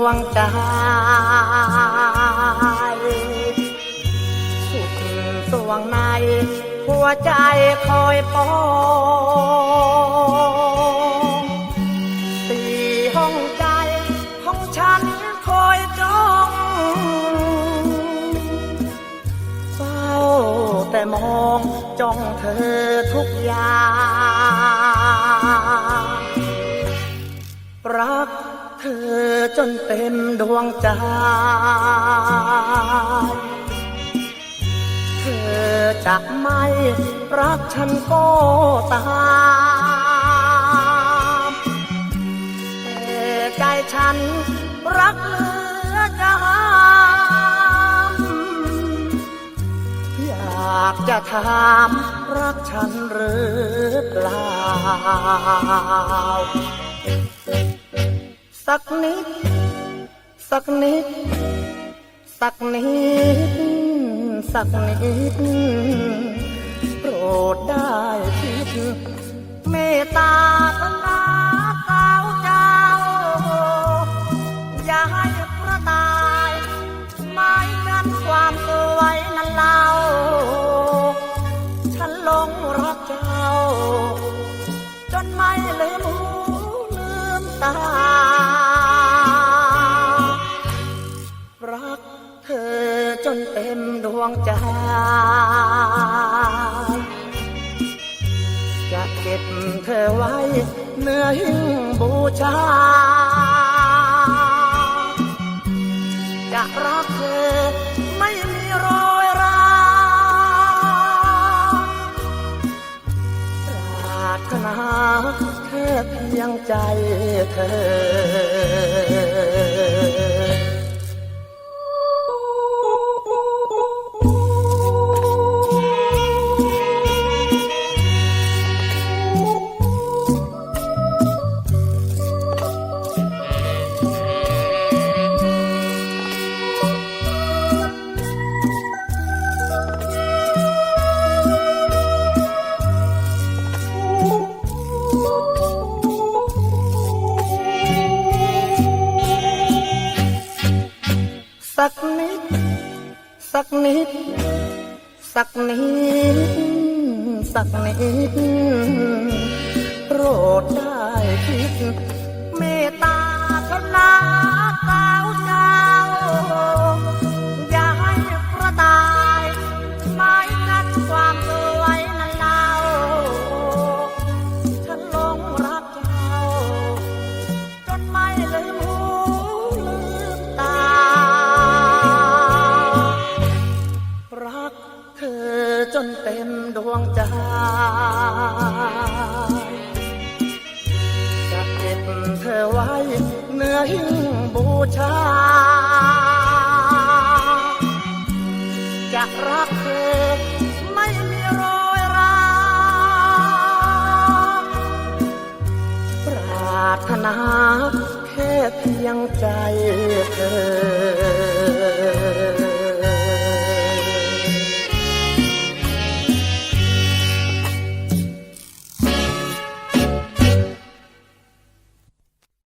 วงใจ สุดสวงใน หัวใจคอยปองสี่ห้องใจของฉันคอยจ้องเฝ้าแต่มองจ้องเธอทุกอย่าง นเต็มดวงใจเธอจะไม่รักฉันก็ตามแต่ใจฉันรักเหลือเกันอยากจะถามรักฉันหรือเปล่า สักนิด สักนิด สักนิด สักนิด โปรดได้คิด เมตตาตนาสาวเจ้า อย่าให้พระตายหมายกันความสวยนั้นเล่า ฉันหลงรักเจ้า จนไม่ลืมหูลืมตา วงใจจะเก็บเธอไว้เนื้อหิ้งบูชา จะรักเธอไม่มีโรยราปรารถนาแค่เพียงใจเธอ สักนิด สักนิด สักนิด โปรดได้คิด นเต็มดวงใจจะเก็บเธอไว้เนื้อหิ้งบูชา จะรักเธอไม่มีโรยราปรารถนาแค่เพียงใจเธอ